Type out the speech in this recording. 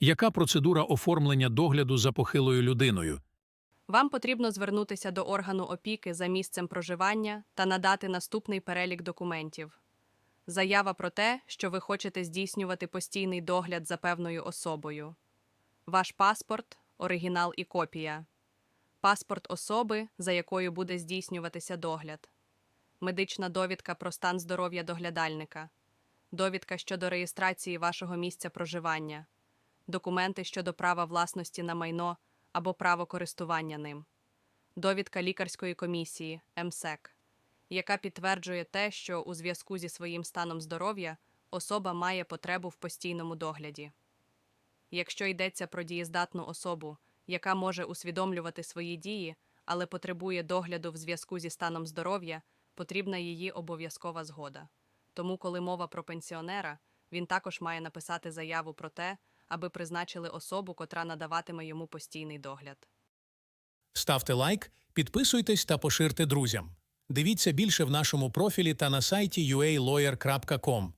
Яка процедура оформлення догляду за похилою людиною? Вам потрібно звернутися до органу опіки за місцем проживання та надати наступний перелік документів. Заява про те, що ви хочете здійснювати постійний догляд за певною особою. Ваш паспорт, оригінал і копія. Паспорт особи, за якою буде здійснюватися догляд. Медична довідка про стан здоров'я доглядальника. Довідка щодо реєстрації вашого місця проживання. Документи щодо права власності на майно або право користування ним. Довідка лікарської комісії МСЕК, яка підтверджує те, що у зв'язку зі своїм станом здоров'я особа має потребу в постійному догляді. Якщо йдеться про дієздатну особу, яка може усвідомлювати свої дії, але потребує догляду в зв'язку зі станом здоров'я, потрібна її обов'язкова згода. Тому, коли мова про пенсіонера, він також має написати заяву про те, аби призначили особу, котра надаватиме йому постійний догляд. Ставте лайк, підписуйтесь та поширте друзям. Дивіться більше в нашому профілі та на сайті ualawyer.com.